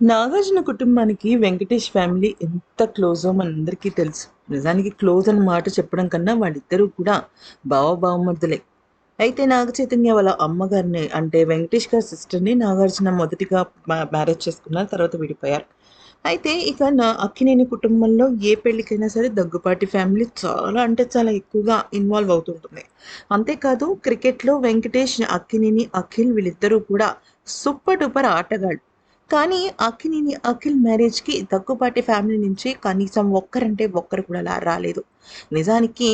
నాగార్జున కుటుంబానికి వెంకటేష్ ఫ్యామిలీ ఎంత క్లోజో మనందరికీ తెలుసు. నిజానికి క్లోజ్ అన్న మాట చెప్పడం కన్నా వాళ్ళిద్దరూ కూడా భావభావమర్దులే అయితే నాగ చైతన్య వాళ్ళ అమ్మగారిని అంటే వెంకటేష్ గారి సిస్టర్ని నాగార్జున మొదటిగా మ్యారేజ్ చేసుకున్నారు తర్వాత విడిపోయారు. అయితే ఇక నా అక్కినేని కుటుంబంలో ఏ పెళ్ళికైనా సరే దగ్గుపాటి ఫ్యామిలీ చాలా అంటే చాలా ఎక్కువగా ఇన్వాల్వ్ అవుతుంటుంది. అంతేకాదు క్రికెట్లో వెంకటేష్ అక్కినేని అఖిల్ వీళ్ళిద్దరూ కూడా సూపర్ డూపర్ ఆటగాళ్ళు. కానీ అక్కినేని అఖిల్ మ్యారేజ్కి దగ్గుబాటి ఫ్యామిలీ నుంచి కనీసం ఒక్కరంటే ఒక్కరు కూడా రాలేదు. నిజానికి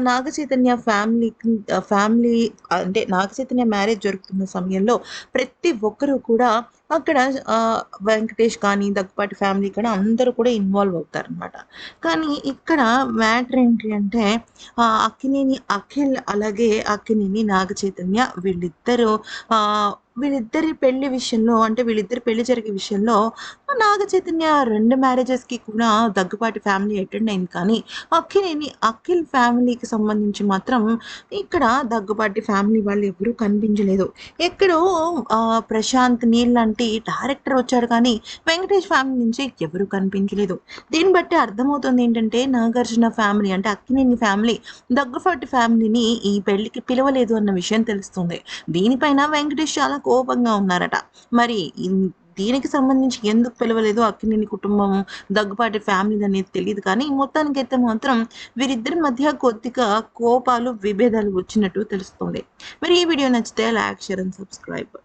నాగచైతన్య ఫ్యామిలీ ఫ్యామిలీ అంటే నాగచైతన్య మ్యారేజ్ జరుగుతున్న సమయంలో ప్రతి ఒక్కరూ కూడా అక్కడ వెంకటేష్ కానీ దగ్గుపాటి ఫ్యామిలీ కానీ అందరూ కూడా ఇన్వాల్వ్ అవుతారనమాట కానీ ఇక్కడ మ్యాటర్ ఏంటి అంటే అక్కినేని అఖిల్ అలాగే అక్కినేని నాగచైతన్య వీళ్ళిద్దరూ వీళ్ళిద్దరి పెళ్ళి విషయంలో అంటే వీళ్ళిద్దరి పెళ్ళి జరిగే విషయంలో నాగ చైతన్య రెండు మ్యారేజెస్కి కూడా దగ్గుపాటి ఫ్యామిలీ అటెండ్ అయింది. కానీ అక్కినేని అఖిల్ ఫ్యామిలీకి సంబంధించి మాత్రం ఇక్కడ దగ్గుపాటి ఫ్యామిలీ వాళ్ళు ఎవరూ కనిపించలేదు. ఎక్కడో ప్రశాంత్ నీల్ లాంటి డైరెక్టర్ వచ్చాడు కానీ వెంకటేష్ ఫ్యామిలీ నుంచి ఎవరు కనిపించలేదు. దీన్ని బట్టి అర్థమవుతుంది ఏంటంటే నాగార్జున ఫ్యామిలీ అంటే అక్కినేని ఫ్యామిలీ దగ్గుపాటి ఫ్యామిలీని ఈ పెళ్ళికి పిలవలేదు అన్న విషయం తెలుస్తుంది. దీనిపైన వెంకటేష్ చాలా కోపంగా ఉన్నారట. మరి దీనికి సంబంధించి ఎందుకు పిలవలేదు అక్కినేని కుటుంబం దగ్గుపాటి ఫ్యామిలీ అనేది తెలియదు. కానీ మొత్తానికైతే మాత్రం వీరిద్దరి మధ్య కొద్దిగా కోపాలు విభేదాలు వచ్చినట్టు తెలుస్తుంది. మరి ఈ వీడియో నచ్చితే లైక్ షేర్ అండ్ సబ్స్క్రైబ్.